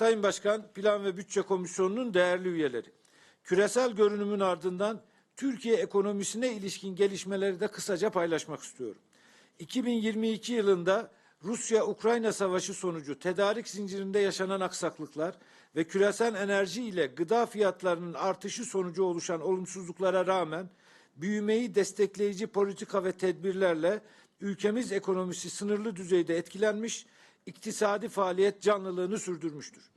Sayın Başkan, Plan ve Bütçe Komisyonu'nun değerli üyeleri. Küresel görünümün ardından Türkiye ekonomisine ilişkin gelişmeleri de kısaca paylaşmak istiyorum. 2022 yılında Rusya-Ukrayna savaşı sonucu tedarik zincirinde yaşanan aksaklıklar ve küresel enerji ile gıda fiyatlarının artışı sonucu oluşan olumsuzluklara rağmen büyümeyi destekleyici politika ve tedbirlerle ülkemiz ekonomisi sınırlı düzeyde etkilenmiş, iktisadi faaliyet canlılığını sürdürmüştür.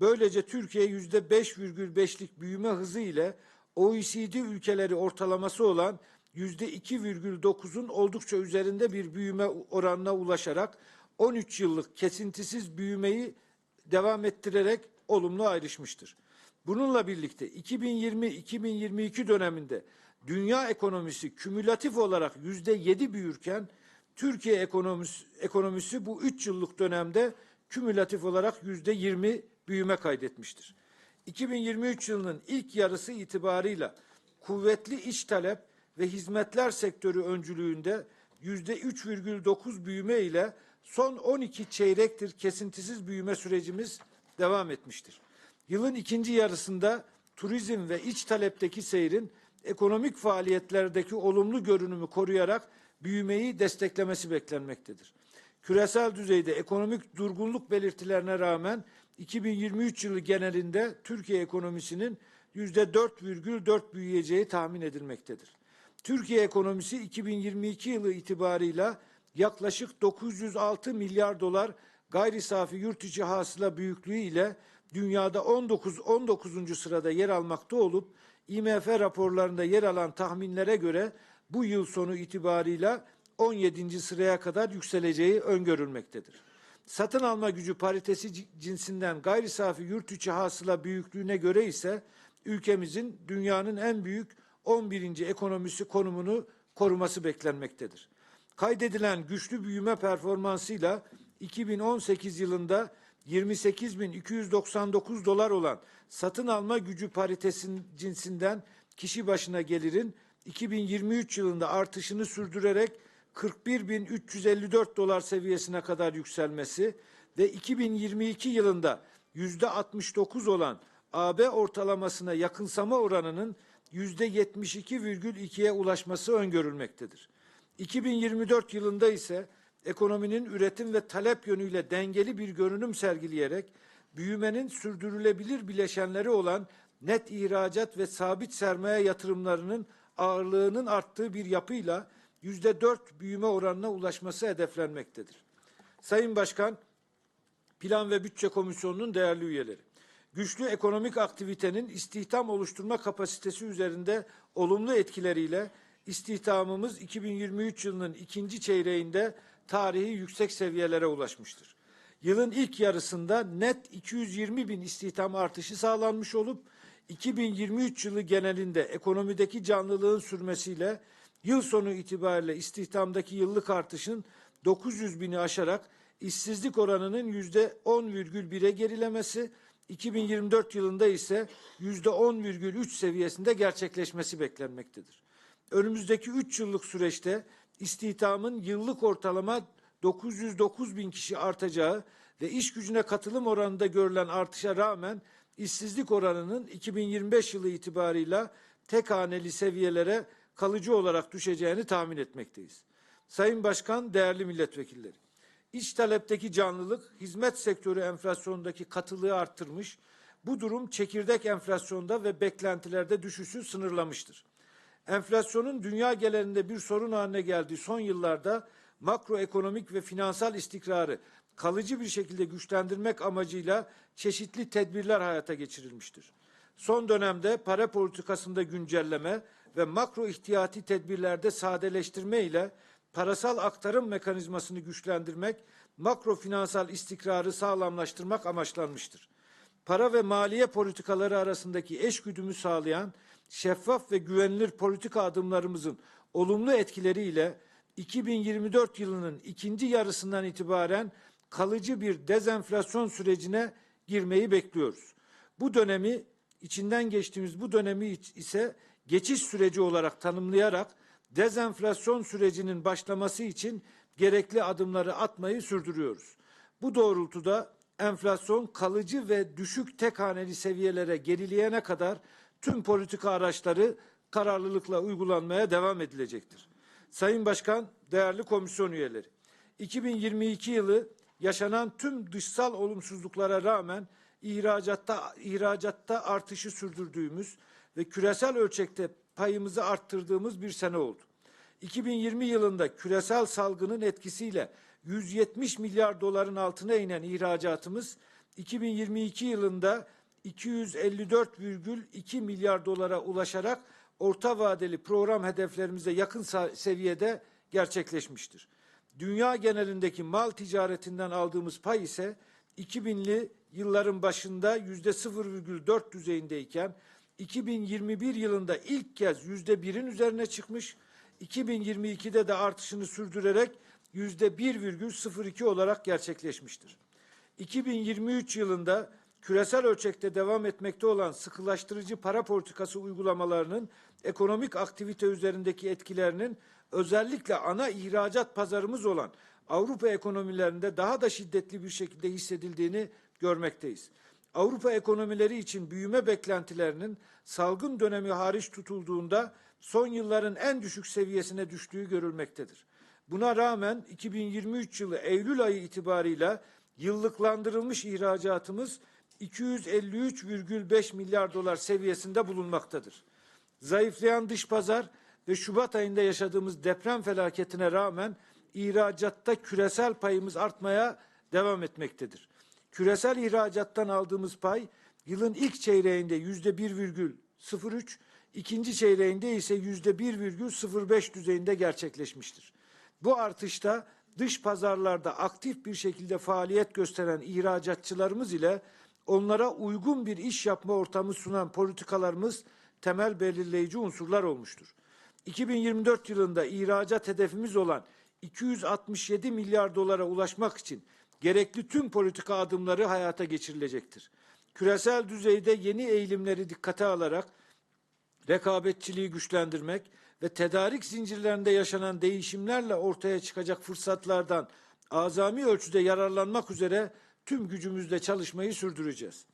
Böylece Türkiye yüzde 5,5'lik büyüme hızı ile OECD ülkeleri ortalaması olan yüzde 2,9'un oldukça üzerinde bir büyüme oranına ulaşarak 13 yıllık kesintisiz büyümeyi devam ettirerek olumlu ayrışmıştır. Bununla birlikte 2020-2022 döneminde dünya ekonomisi kümülatif olarak yüzde 7 büyürken Türkiye ekonomisi, ekonomisi bu 3 yıllık dönemde kümülatif olarak yüzde 20 büyüme kaydetmiştir. 2023 yılının ilk yarısı itibarıyla kuvvetli iç talep ve hizmetler sektörü öncülüğünde yüzde 3,9 büyüme ile son 12 çeyrektir kesintisiz büyüme sürecimiz devam etmiştir. Yılın ikinci yarısında turizm ve iç talepteki seyrin ekonomik faaliyetlerdeki olumlu görünümü koruyarak büyümeyi desteklemesi beklenmektedir. Küresel düzeyde ekonomik durgunluk belirtilerine rağmen 2023 yılı genelinde Türkiye ekonomisinin yüzde 4,4 büyüyeceği tahmin edilmektedir. Türkiye ekonomisi 2022 yılı itibarıyla yaklaşık 906 milyar dolar gayri safi yurt içi hasıla büyüklüğü ile dünyada 19 19. sırada yer almakta olup IMF raporlarında yer alan tahminlere göre bu yıl sonu itibarıyla 17. sıraya kadar yükseleceği öngörülmektedir. Satın alma gücü paritesi cinsinden gayri safi yurt içi hasıla büyüklüğüne göre ise ülkemizin dünyanın en büyük 11. ekonomisi konumunu koruması beklenmektedir. Kaydedilen güçlü büyüme performansıyla 2018 yılında 28.299 dolar olan satın alma gücü paritesinin cinsinden kişi başına gelirin 2023 yılında artışını sürdürerek 41.354 dolar seviyesine kadar yükselmesi ve 2022 yılında yüzde 69 olan AB ortalamasına yakınsama oranının yüzde 72,2'ye ulaşması öngörülmektedir. 2024 yılında ise ekonominin üretim ve talep yönüyle dengeli bir görünüm sergileyerek büyümenin sürdürülebilir bileşenleri olan net ihracat ve sabit sermaye yatırımlarının ağırlığının arttığı bir yapıyla yüzde dört büyüme oranına ulaşması hedeflenmektedir. Sayın Başkan, Plan ve Bütçe Komisyonu'nun değerli üyeleri, güçlü ekonomik aktivitenin istihdam oluşturma kapasitesi üzerinde olumlu etkileriyle istihdamımız 2023 yılının ikinci çeyreğinde tarihi yüksek seviyelere ulaşmıştır. Yılın ilk yarısında net 220 bin istihdam artışı sağlanmış olup 2023 yılı genelinde ekonomideki canlılığın sürmesiyle yıl sonu itibariyle istihdamdaki yıllık artışın 900 bini aşarak işsizlik oranının yüzde 10,1'e gerilemesi, 2024 yılında ise yüzde 10,3 seviyesinde gerçekleşmesi beklenmektedir. Önümüzdeki 3 yıllık süreçte istihdamın yıllık ortalama 909 bin kişi artacağı ve iş gücüne katılım oranında görülen artışa rağmen işsizlik oranının 2025 yılı itibarıyla tek haneli seviyelere kalıcı olarak düşeceğini tahmin etmekteyiz. Sayın Başkan, değerli milletvekilleri, iç talepteki canlılık hizmet sektörü enflasyondaki katılığı arttırmış, bu durum çekirdek enflasyonda ve beklentilerde düşüşü sınırlamıştır. Enflasyonun dünya genelinde bir sorun haline geldiği son yıllarda makroekonomik ve finansal istikrarı kalıcı bir şekilde güçlendirmek amacıyla çeşitli tedbirler hayata geçirilmiştir. Son dönemde para politikasında güncelleme ve makro ihtiyati tedbirlerde sadeleştirme ile parasal aktarım mekanizmasını güçlendirmek, makro finansal istikrarı sağlamlaştırmak amaçlanmıştır. Para ve maliye politikaları arasındaki eşgüdümü sağlayan şeffaf ve güvenilir politika adımlarımızın olumlu etkileriyle 2024 yılının ikinci yarısından itibaren kalıcı bir dezenflasyon sürecine girmeyi bekliyoruz. Bu dönemi içinden geçtiğimiz bu dönemi ise geçiş süreci olarak tanımlayarak dezenflasyon sürecinin başlaması için gerekli adımları atmayı sürdürüyoruz. Bu doğrultuda enflasyon kalıcı ve düşük tek haneli seviyelere gerileyene kadar tüm politika araçları kararlılıkla uygulanmaya devam edilecektir. Sayın Başkan, değerli komisyon üyeleri, 2022 yılı yaşanan tüm dışsal olumsuzluklara rağmen ihracatta ihracatta artışı sürdürdüğümüz ve küresel ölçekte payımızı arttırdığımız bir sene oldu. 2020 yılında küresel salgının etkisiyle 170 milyar doların altına inen ihracatımız 2022 yılında 254,2 milyar dolara ulaşarak orta vadeli program hedeflerimize yakın seviyede gerçekleşmiştir. Dünya genelindeki mal ticaretinden aldığımız pay ise 2000'li yılların başında yüzde 0,4 düzeyindeyken 2021 yılında ilk kez yüzde birin üzerine çıkmış, 2022'de de artışını sürdürerek yüzde 1,02 olarak gerçekleşmiştir. 2023 yılında küresel ölçekte devam etmekte olan sıkılaştırıcı para politikası uygulamalarının ekonomik aktivite üzerindeki etkilerinin özellikle ana ihracat pazarımız olan Avrupa ekonomilerinde daha da şiddetli bir şekilde hissedildiğini görmekteyiz. Avrupa ekonomileri için büyüme beklentilerinin salgın dönemi hariç tutulduğunda son yılların en düşük seviyesine düştüğü görülmektedir. Buna rağmen 2023 yılı Eylül ayı itibarıyla yıllıklandırılmış ihracatımız 253,5 milyar dolar seviyesinde bulunmaktadır. Zayıflayan dış pazar ve Şubat ayında yaşadığımız deprem felaketine rağmen ihracatta küresel payımız artmaya devam etmektedir. Küresel ihracattan aldığımız pay yılın ilk çeyreğinde yüzde 1,03, ikinci çeyreğinde ise yüzde 1,05 düzeyinde gerçekleşmiştir. Bu artışta dış pazarlarda aktif bir şekilde faaliyet gösteren ihracatçılarımız ile onlara uygun bir iş yapma ortamı sunan politikalarımız temel belirleyici unsurlar olmuştur. 2024 yılında ihracat hedefimiz olan 267 milyar dolara ulaşmak için gerekli tüm politika adımları hayata geçirilecektir. Küresel düzeyde yeni eğilimleri dikkate alarak rekabetçiliği güçlendirmek ve tedarik zincirlerinde yaşanan değişimlerle ortaya çıkacak fırsatlardan azami ölçüde yararlanmak üzere tüm gücümüzle çalışmayı sürdüreceğiz.